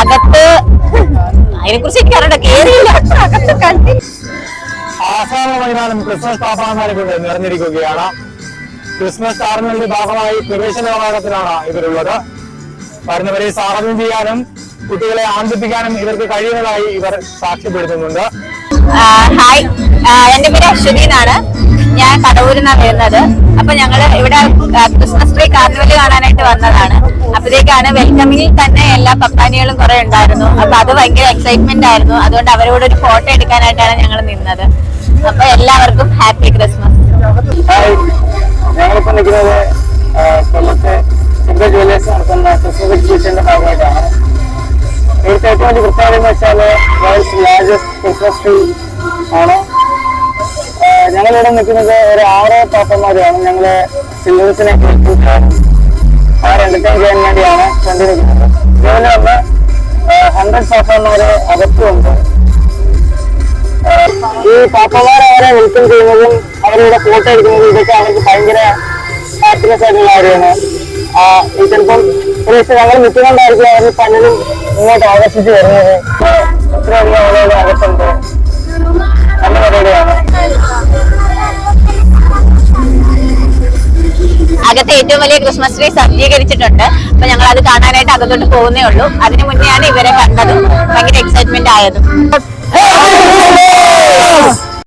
അകത്ത് അതിനെ കുറിച്ച് എനിക്ക് അറിയണ്ട കേറിയില്ല. അകത്ത് കണ്ടി. ആസാമ മൈതാനം ക്രിസ്മസ് താപ്പാന്മാരെ കൊണ്ട് നിറഞ്ഞിരിക്കുകയാണ്. ക്രിസ്മസ് കാർണിവലിന്റെ ഭാഗമായി പ്രവേശന കവാടത്തിലാണ് ഇവരുള്ളത്. വരുന്നവരെ സ്വാഗതം ചെയ്യാനും കുട്ടികളെ ആനന്ദിപ്പിക്കാനും ഇവർക്ക് കഴിയുന്നതായി ഇവർ സാക്ഷ്യപ്പെടുത്തുന്നുണ്ട്. ഹായ്. എന്റെ പേര് അശ്വതി എന്നാണ് ഞാൻ കടവൂരിൽ നിന്നാണ് വരുന്നത്. അപ്പൊ ഞങ്ങൾ ഇവിടെ ക്രിസ്മസ് ട്രീ കാർണിവൽ കാണാനായിട്ട് വന്നതാണ്. അപ്പോഴേക്കാണ് വെൽക്കമിങ്ങിൽ തന്നെ എല്ലാ പപ്പാനികളും കുറെ ഉണ്ടായിരുന്നു. അപ്പൊ അത് ഭയങ്കര എക്സൈറ്റ്മെന്റ് ആയിരുന്നു. അതുകൊണ്ട് അവരോട് ഒരു ഫോട്ടോ എടുക്കാനായിട്ടാണ് ഞങ്ങൾ നിന്നത്. അപ്പൊ എല്ലാവർക്കും ഹാപ്പി ക്രിസ്മസ് ഞങ്ങളിപ്പോ നിൽക്കുന്നത് കൊല്ലത്തെ ഏറ്റവും വലിയ പ്രത്യേകത എന്ന് വെച്ചാൽ വേൾഡ്സ് ലാർജസ്റ്റ് ക്രിസ്മസ് ട്രീ ആണ്. ഞങ്ങളിവിടെ നിൽക്കുന്നത് ഒരു ആറ് പാപ്പന്മാരെയാണ്. ഞങ്ങൾ സിംഗിൾസിനെ അവർ എന്റർടൈൻ ചെയ്യാൻ വേണ്ടിയാണ് കൊണ്ടു നിൽക്കുന്നത് ഇതുപോലെ തന്നെ ഹൺഡ്രഡ് പാപ്പന്മാര് അകത്തുമുണ്ട് ഈ പാപ്പമാർ അവരെ വെൽക്കം ചെയ്യുന്നതും അവരുടെ ഫോട്ടോ എടുക്കുന്നതും ഇതൊക്കെ അവർക്ക് ഭയങ്കര ഹാപ്പിനെസ് ആയിട്ടുള്ള കാര്യമാണ്. ആ, ചിലപ്പം ഒരു ദിവസം ഞങ്ങൾ നിൽക്കുന്നുണ്ടായിരിക്കും അവർ പലരും ഇങ്ങോട്ട് ആകർഷിച്ച് വരുന്നത്. ഇത്രയധികം ആളുകൾ അകത്തുണ്ട്. അകത്ത് ഏറ്റവും വലിയ ക്രിസ്മസ് ട്രീ സജ്ജീകരിച്ചിട്ടുണ്ട്. അപ്പൊ ഞങ്ങൾ അത് കാണാനായിട്ട് അകത്തോട്ട് പോകുന്നേ ഉള്ളൂ. അതിനു മുന്നെയാണ് ഇവരെ കണ്ടതും. ഭയങ്കര എക്സൈറ്റ്മെന്റ് ആയതും.